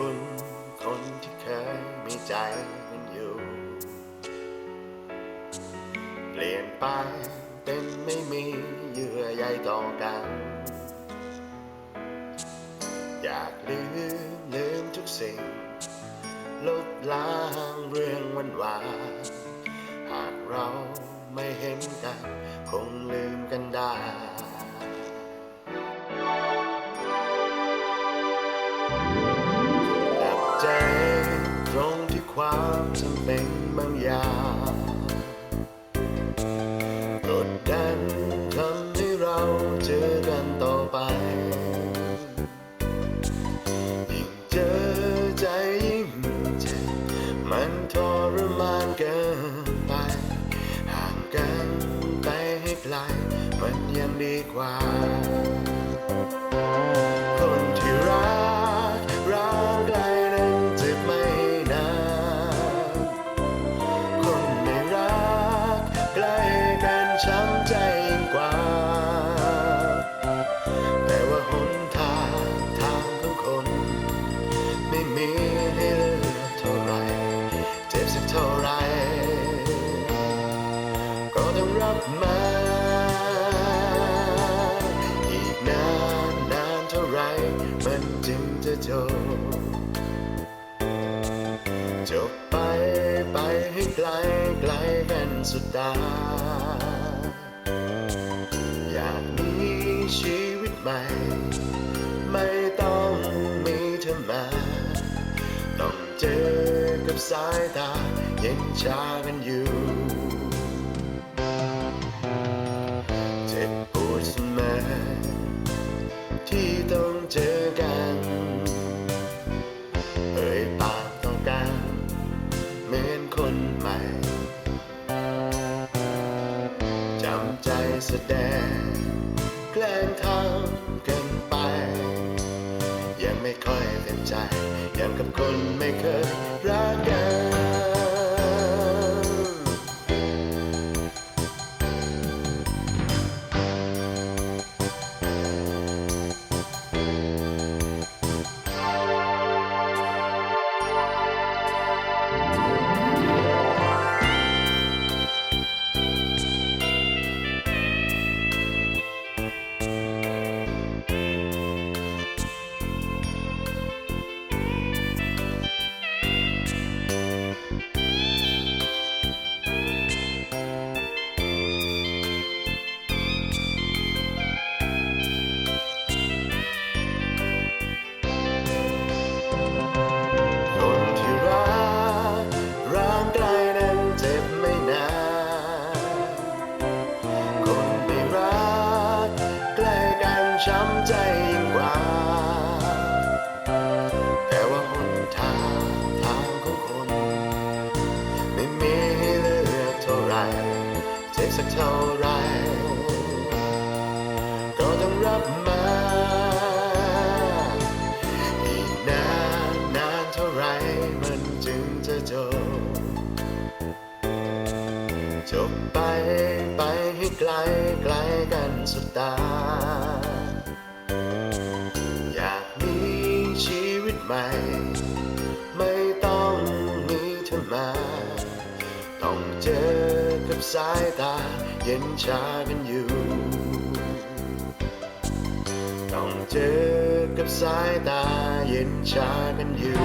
คุณคนที่เคยมีใจกันอยู่ เปลี่ยนไปเป็นไม่มีเยื่อใยต่อกัน อยากลืมลืมทุกสิ่ง ลบล้างเรื่องวันวานหากเราไม่เห็นกัน คงลืมกันได้ำเป็นบางอย่างกดดันทำให้เราเจอกันต่อไปยิ่งเจอใจยิ่งเจ็บมันทรมานเกินไป ห่างกันไปให้ไกลมันยังดีกว่า ใจกว่า แต่ว่าหนทางทางของคน ไม่มีให้เลือกเท่าไร เจ็บสักเท่าไร ก็ต้องรับมาอีกนานนานเท่าไร มันจึงจะจบจบไปไปให้ไกลไกลกันสุดตา ชีวิตใหมไม่ต้องมีเธอมา ต้องเจอกับสายตาเย็นชากันอยู่เจ็บปวดเสมอที่ต้องเจอกันเอ่ยปากต่อกันเหมือนคนใหม่จำใจแสดงแกล้งทำ เต็มใจยังกับคนไม่เคยรักกัน ช้ำใจยิ่งกว่า แต่ว่าหนทางทางของคน ไม่มีให้เลือกเท่าไรเจ็บสักเท่าไรก็ต้องรับมาอีกนานนานเท่าไรมันจึงจะจบจบไปไปให้ไกลไกลกันสุดตา มอมา ต้องเจอกับสายตาเย็นชากันอยู่ ต้องเจอกับสายตาเย็นชากันอยู่